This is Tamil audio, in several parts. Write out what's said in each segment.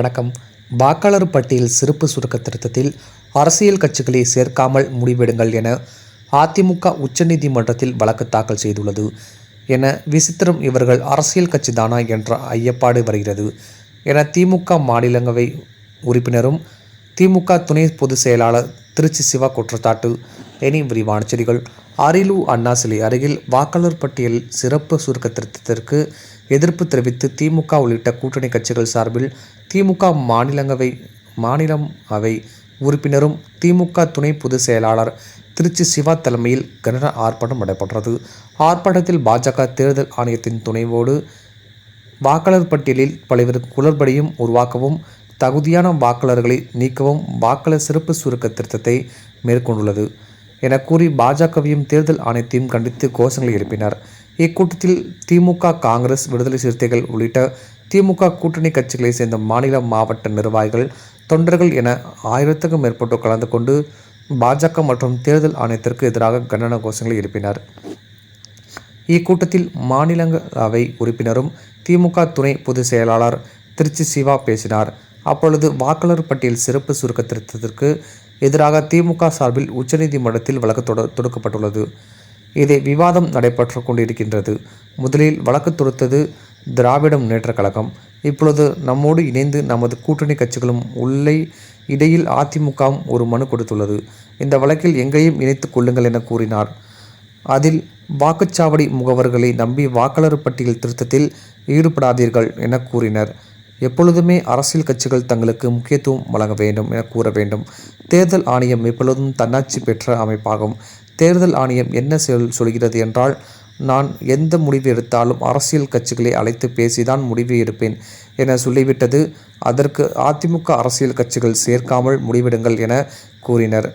வணக்கம் வாக்காளர் பட்டியல் சிறப்பு சுருக்க திருத்தத்தில் அரசியல் கட்சிகளை சேர்க்காமல் முடிவெடுங்கள் என அதிமுக உச்சநீதிமன்றத்தில் வழக்கு தாக்கல் செய்துள்ளது என விசித்திரம் இவர்கள் அரசியல் கட்சிதானா என்ற ஐயப்பாடு வருகிறது என திமுக மாநிலங்களவை உறுப்பினரும் திமுக துணை பொதுச் செயலாளர் திருச்சி சிவா குற்றச்சாட்டு. இனி விரிவான செய்திகள். அரியலூர் அண்ணா சிலை அருகில் வாக்காளர் பட்டியல் சிறப்பு சுருக்க திருத்தத்திற்கு எதிர்ப்பு தெரிவித்து திமுக உள்ளிட்ட கூட்டணி கட்சிகள் சார்பில் திமுக மாநிலங்கவை மாநிலம் அவை உறுப்பினரும் திமுக துணை பொதுச் செயலாளர் திருச்சி சிவா தலைமையில் கண்டன ஆர்ப்பாட்டம் நடைபெற்றது. ஆர்ப்பாட்டத்தில் பாஜக தேர்தல் ஆணையத்தின் துணைவோடு வாக்காளர் பட்டியலில் பல்வேறு குளறுபடியும் உருவாக்கவும் தகுதியான வாக்காளர்களை நீக்கவும் வாக்காளர் சிறப்பு சுருக்க திருத்தத்தை மேற்கொண்டுள்ளது என கூறி பாஜகவையும் தேர்தல் ஆணையத்தையும் கண்டித்து கோஷங்களை எழுப்பினர். இக்கூட்டத்தில் திமுக காங்கிரஸ் விடுதலை சிறுத்தைகள் உள்ளிட்ட திமுக கூட்டணி கட்சிகளைச் சேர்ந்த மாநில மாவட்ட நிர்வாகிகள் தொண்டர்கள் என ஆயிரத்துக்கும் மேற்பட்டோர் கலந்து கொண்டு பாஜக மற்றும் தேர்தல் ஆணையத்திற்கு எதிராக கண்டன கோஷங்களை எழுப்பினர். இக்கூட்டத்தில் மாநிலங்களவை உறுப்பினரும் திமுக துணை பொதுச் செயலாளர் திருச்சி சிவா பேசினார். அப்பொழுது வாக்காளர் பட்டியல் சிறப்பு சுருக்க திருத்தத்திற்கு எதிராக திமுக சார்பில் உச்சநீதிமன்றத்தில் வழக்கு தொட தொடுக்கப்பட்டுள்ளது. இதை விவாதம் நடைபெற்று கொண்டிருக்கின்றது. முதலில் வழக்கு தொடுத்தது திராவிட முன்னேற்றக் கழகம். இப்பொழுது நம்மோடு இணைந்து நமது கூட்டணி கட்சிகளும் உள்ளே இடையில் அதிமுகவும் ஒரு மனு கொடுத்துள்ளது. இந்த வழக்கில் எங்கேயும் இணைத்துக் கொள்ளுங்கள் என கூறினார். அதில் வாக்குச்சாவடி முகவர்களை நம்பி வாக்காளர் பட்டியல் திருத்தத்தில் ஈடுபடாதீர்கள் என கூறினர். எப்பொழுதுமே அரசியல் கட்சிகள் தங்களுக்கு முக்கியத்துவம் வழங்க வேண்டும் என கூற வேண்டும். தேர்தல் ஆணையம் எப்பொழுதும் தன்னாட்சி பெற்ற அமைப்பாகும். தேர்தல் ஆணையம் என்ன சொல் சொல்கிறது என்றால் நான் எந்த முடிவு எடுத்தாலும் அரசியல் கட்சிகளை அழைத்து பேசிதான் முடிவு எடுப்பேன் என சொல்லிவிட்டது. அதற்கு அதிமுக அரசியல் கட்சிகள் சேர்க்காமல் முடிவெடுங்கள் என கூறினர்.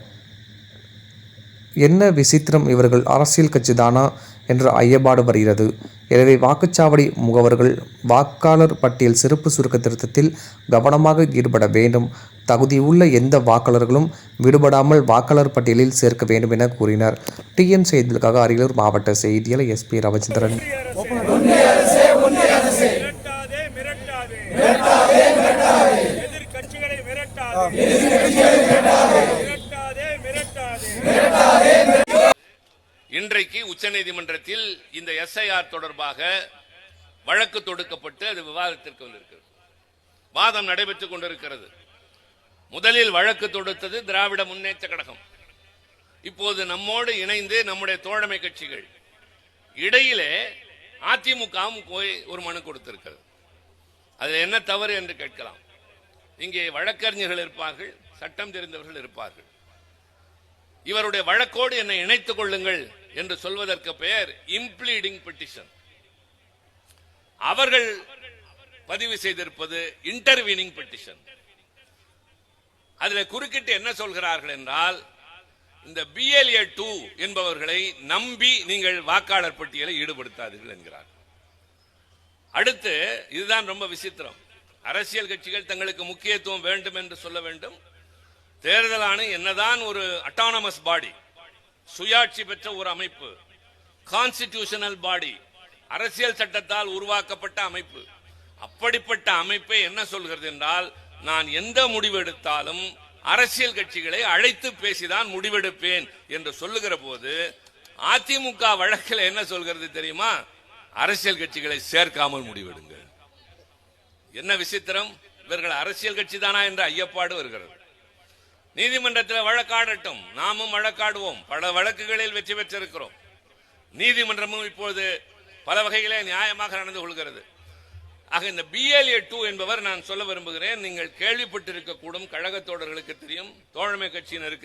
என்ன விசித்திரம் இவர்கள் அரசியல் கட்சி தானா என்ற ஐயப்பாடு வருகிறது. எனவே வாக்குச்சாவடி முகவர்கள் வாக்காளர் பட்டியல் சிறப்பு சுருக்க திருத்தத்தில் கவனமாக ஈடுபட வேண்டும். தகுதியுள்ள எந்த வாக்காளர்களும் விடுபடாமல் வாக்காளர் பட்டியலில் சேர்க்க வேண்டும் என கூறினர். டிஎன் செய்திகளுக்காக அரியலூர் மாவட்ட செய்தியாளர் எஸ்பி ரவிச்சந்திரன். மிரட்டாதே. இன்றைக்கு உச்சநீதிமன்றத்தில் இந்த எஸ்ஐஆர் தொடர்பாக வழக்கு தொடுக்கப்பட்டு அது விவாதத்திற்கு வந்திருக்கிறது. வாதம் நடைபெற்றுக் கொண்டிருக்கிறது. முதலில் வழக்கு தொடுத்தது திராவிட முன்னேற்ற கழகம். இப்போது நம்மோடு இணைந்து நம்முடைய தோழமை கட்சிகள். இடையிலே அதிமுகவும் போய் ஒரு மனு கொடுத்திருக்கிறது. அதில் என்ன தவறு என்று கேட்கலாம். இங்கே வழக்கறிஞர்கள் இருப்பார்கள் சட்டம் தெரிந்தவர்கள் இருப்பார்கள். இவருடைய வழக்கோடு என்னை இணைத்துக் கொள்ளுங்கள். என்று சொல்வதற்கு பெயர் இம்ப்ளீடிங் பெட்டிஷன் அவர்கள் பதிவு செய்திருப்பது இன்டர்வீனிங் பெட்டிஷன் அதில் குறுக்கிட்டு என்ன சொல்கிறார்கள் என்றால் இந்த பிஎல்ஏ டூ என்பவர்களை நம்பி நீங்கள் வாக்காளர் பட்டியலை ஈடுபடுத்தாதீர்கள் என்கிறார். அடுத்து இதுதான் ரொம்ப விசித்திரம். அரசியல் கட்சிகள் தங்களுக்கு முக்கியத்துவம் வேண்டும் என்று சொல்ல வேண்டும். தேர்தல் ஆணையம் என்னதான் ஒரு அட்டானமஸ் பாடி சுயாட்சி பெற்ற ஒரு அமைப்பு. கான்ஸ்டிடியூஷனல் பாடி அரசியல் சட்டத்தால் உருவாக்கப்பட்ட அமைப்பு. அப்படிப்பட்ட அமைப்பை என்ன சொல்கிறது என்றால் நான் எந்த முடிவு எடுத்தாலும் அரசியல் கட்சிகளை அழைத்து பேசிதான் முடிவெடுப்பேன் என்று சொல்லுகிற போது அதிமுக வழக்கில் என்ன சொல்கிறது தெரியுமா? அரசியல் கட்சிகளை சேர்க்காமல் முடிவெடுங்கள். என்ன விசித்திரம்? இவர்கள் அரசியல் கட்சி தானா என்ற ஐயப்பாடு வருகிறது. நீதிமன்றத்தில் வழக்காடட்டும். நாமும் வழக்காடுவோம். பல வழக்குகளில் வெற்றி பெற்றிருக்கிறோம். நீதிமன்றமும் இப்போது பல வகையிலே நியாயமாக நடந்து கொள்கிறது. ஆக இந்த பிஎல்ஏ டூ என்பவர் நான் சொல்ல விரும்புகிறேன். நீங்கள் கேள்விப்பட்டிருக்கக்கூடும். கழக தோழர்களுக்கு தெரியும். தோழமை கட்சியினருக்கு